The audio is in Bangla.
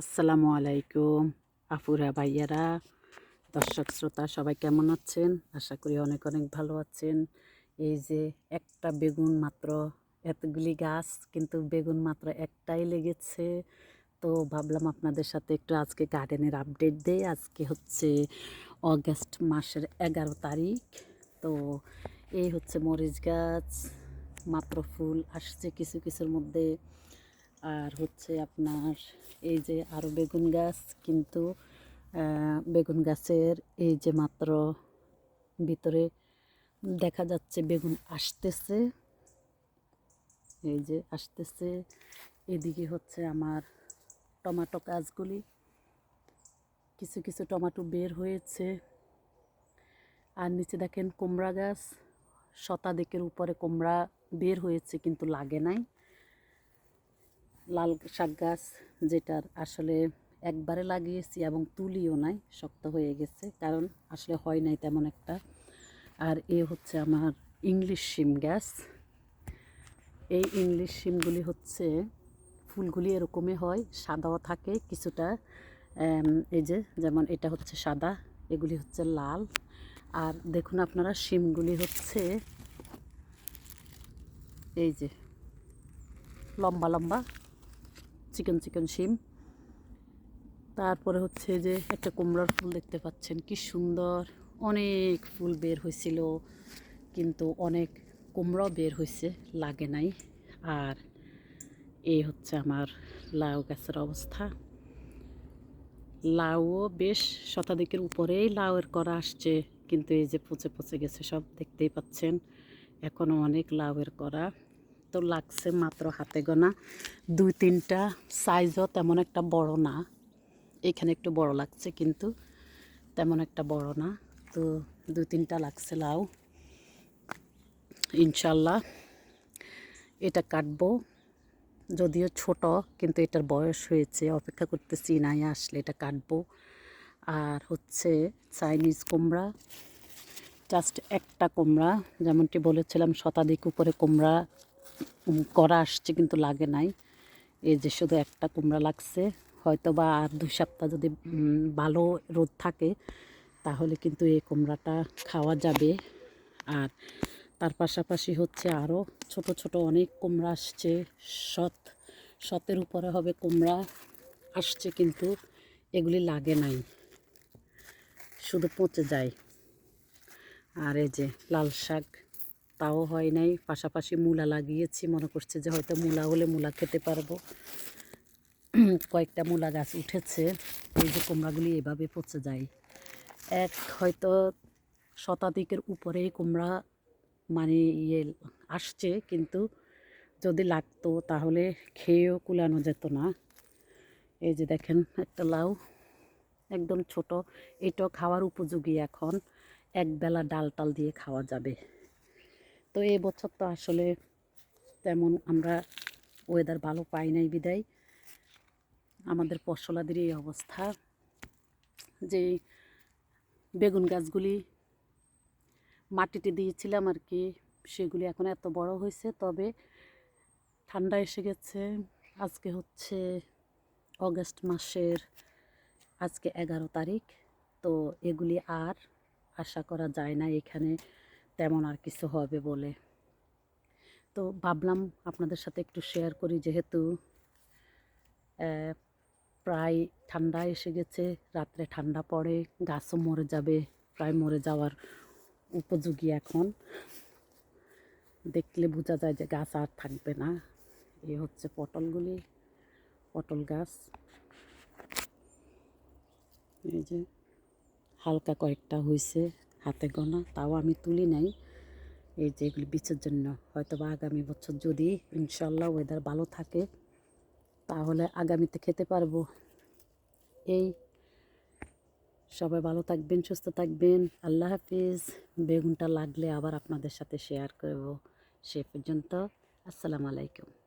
আসসালামু আলাইকুম আফুরা ভাইয়ারা, দর্শক, শ্রোতা, সবাই কেমন আছেন? আশা করি অনেক অনেক ভালো আছেন। এই যে একটা বেগুন মাত্র এতগুলি গাছ, কিন্তু বেগুন মাত্র একটাই লেগেছে। তো ভাবলাম আপনাদের সাথে একটু আজকে গার্ডেনের আপডেট দেই। আজকে হচ্ছে অগস্ট মাসের এগারো তারিখ। তো এই হচ্ছে মরিচ গাছ, মাত্র ফুল আসছে কিছু, কিছুর মধ্যে। আর হচ্ছে আপনার এই যে আরও বেগুন গাছ, কিন্তু বেগুন গাছের এই যে মাত্র ভিতরে দেখা যাচ্ছে বেগুন আসতেছে। এই যে আসতেছে। এদিকে হচ্ছে আমার টমাটো গাছগুলি। কিছু কিছু টমাটো বের হয়েছে। আর নিচে দেখেন কুমড়া গাছ। শতাধিকের উপরে কুমড়া বের হয়েছে, কিন্তু লাগে নাই। লাল শাক গাছ যেটার আসলে একবারে লাগিয়েছি এবং তুলিও নাই, শক্ত হয়ে গেছে। কারণ আসলে হয় নাই তেমন একটা। আর এ হচ্ছে আমার ইংলিশ শিম গাছ। এই ইংলিশ শিমগুলি হচ্ছে ফুলগুলি এরকমই হয়, সাদাও থাকে কিছুটা। এই যে যেমন এটা হচ্ছে সাদা, এগুলি হচ্ছে লাল। আর দেখুন আপনারা, শিমগুলি হচ্ছে এই যে লম্বা লম্বা চিকন চিকন শিম। তারপরে হচ্ছে যে একটা কুমড়ার ফুল দেখতে পাচ্ছেন, কি সুন্দর। অনেক ফুল বের হয়েছিল কিন্তু অনেক কুমড়াও বের হয়েছে লাগে নাই। আর এই হচ্ছে আমার লাউ গাছের অবস্থা। লাউও বেশ শতাধিকের উপরেই লাউয়ের করা আসছে, কিন্তু এই যে পচে পচে গেছে সব দেখতেই পাচ্ছেন। এখনও অনেক লাউয়ের করা। তো লাগছে মাত্র হাতে গোনা। দুই তিনটা সাইজও তেমন একটা বড় না। এখানে একটু বড় লাগছে কিন্তু তেমন একটা বড় না। তো দুই তিনটা লাগছে লাউ। ইনশাল্লাহ এটা কাটবো। যদিও ছোট, কিন্তু এটার বয়স হয়েছে। অপেক্ষা করতেছি নাই আসলে এটা কাটবো। আর হচ্ছে চাইনিজ কুমড়া। জাস্ট একটা কুমড়া, যেমনটি বলেছিলাম শতাধিক উপরে কুমড়া করা আসছে কিন্তু লাগে নাই। এই যে শুধু একটা কুমড়া লাগছে হয়তো বা আর দুই সপ্তাহ যদি ভালো রোদ থাকে, তাহলে কিন্তু এই কুমড়াটা খাওয়া যাবে। আর তার পাশাপাশি হচ্ছে আরও ছোট ছোট অনেক কুমড়া আসছে শত শতের উপরে হবে কুমড়া আসছে কিন্তু এগুলি লাগে নাই, শুধু পচে যায়। আর এই যে লাল শাক তাও হয় নাই। পাশাপাশি মূলা লাগিয়েছি। মনে করছে যে হয়তো মূলা হলে মূলা খেতে পারব। কয়েকটা মূলা গাছ উঠেছে। এই যে কুমড়াগুলি এভাবে পচে যায়। এক হয়তো শতাধিকের উপরেই কুমড়া মানে ইয়ে আসছে। কিন্তু যদি লাগতো তাহলে খেয়েও কুলানো যেত না। এই যে দেখেন একটা লাউ, একদম ছোট। এটা খাওয়ার উপযোগী এখন। একবেলা ডাল টাল দিয়ে খাওয়া যাবে। তো এই বছর তো আসলে তেমন আমরা ওয়েদার ভালো পাই নাই বিদায়। আমাদের ফসলাদের এই অবস্থা যে বেগুন গাছগুলি মাটিতে দিয়েছিলাম আর কি, সেগুলি এখন এত বড় হয়েছে, তবে ঠান্ডা এসে গেছে। আজকে হচ্ছে অগস্ট মাসের আজকে এগারো তারিখ, তো এগুলি আর আশা করা যায় না এখানে তেমন আর কিছু হবে বলে। তো ভাবলাম আপনাদের সাথে একটু শেয়ার করি, যেহেতু প্রায় ঠান্ডা এসে গেছে, রাত্রে ঠান্ডা পড়ে, গাছও মরে যাবে, প্রায় মরে যাওয়ার উপযোগী এখন। দেখলে বোঝা যায় যে গাছ আর থাকবে না। এ হচ্ছে পটলগুলি, পটল গাছ। এই যে হালকা কয়েকটা হয়েছে হাতে গোনা, তাও আমি তুলি নাই। এই যে এগুলি বীজের জন্য হয়তো বা আগামী বছর যদি ইনশাল্লাহ ওয়েদার ভালো থাকে, তাহলে আগামীতে খেতে পারব। এই, সবাই ভালো থাকবেন, সুস্থ থাকবেন। আল্লাহ হাফিজ। বেগুনটা লাগলে আবার আপনাদের সাথে শেয়ার করব। সে পর্যন্ত, আসসালামু আলাইকুম।